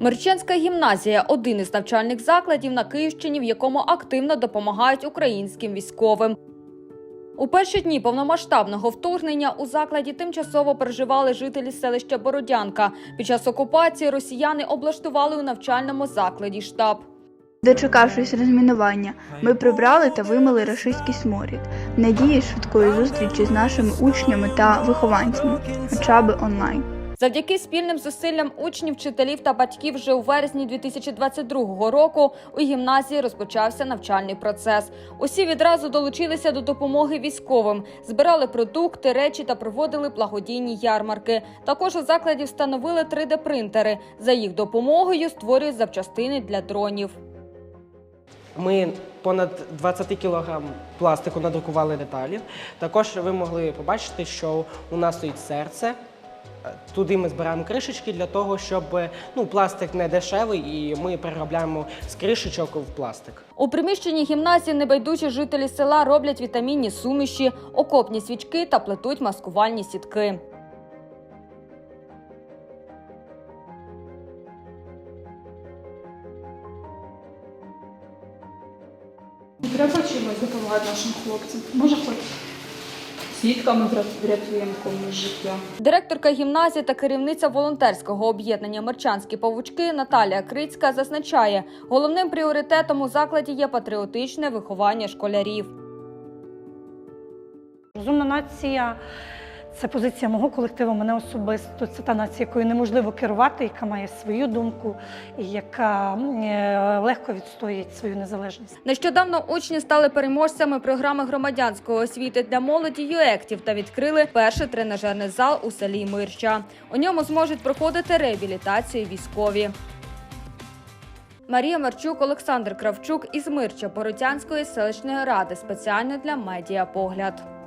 Мерченська гімназія один із навчальних закладів на Київщині, в якому активно допомагають українським військовим. У перші дні повномасштабного вторгнення у закладі тимчасово проживали жителі селища Бородянка. Під час окупації росіяни облаштували у навчальному закладі штаб. Дочекавшись розмінування, ми прибрали та вимили рашистський сморід, надії швидкої зустрічі з нашими учнями та вихованцями, хоча б онлайн. Завдяки спільним зусиллям учнів, вчителів та батьків вже у вересні 2022 року у гімназії розпочався навчальний процес. Усі відразу долучилися до допомоги військовим, збирали продукти, речі та проводили благодійні ярмарки. Також у закладі встановили 3D-принтери. За їх допомогою створюють запчастини для дронів. Ми понад 20 кг пластику надрукували деталі. Також ви могли побачити, що у нас стоїть серце. Е, Туди ми збираємо кришечки для того, щоб ну, пластик не дешевий, і ми переробляємо з кришечок в пластик. У приміщенні гімназії небайдужі жителі села роблять вітамінні суміші, окопні свічки та плетуть маскувальні сітки. Треба чимось допомагати нашим хлопцям. Може, хоч врят- врятуємо комусь життя. Директорка гімназії та керівниця волонтерського об'єднання Мерчанські павучки Наталія Крицька зазначає, головним пріоритетом у закладі є патріотичне виховання школярів. Розумна нація це позиція мого колективу, мене особисто. Це та нація, якою неможливо керувати, яка має свою думку і яка е, легко відстоює свою незалежність. Нещодавно учні стали переможцями програми громадянської освіти для молоді ЮЕКТів та відкрили перший тренажерний зал у селі Мирща. У ньому зможуть проходити реабілітацію військові. Марія Марчук, Олександр Кравчук із Мирча Бородянської селищної ради спеціально для медіа погляд.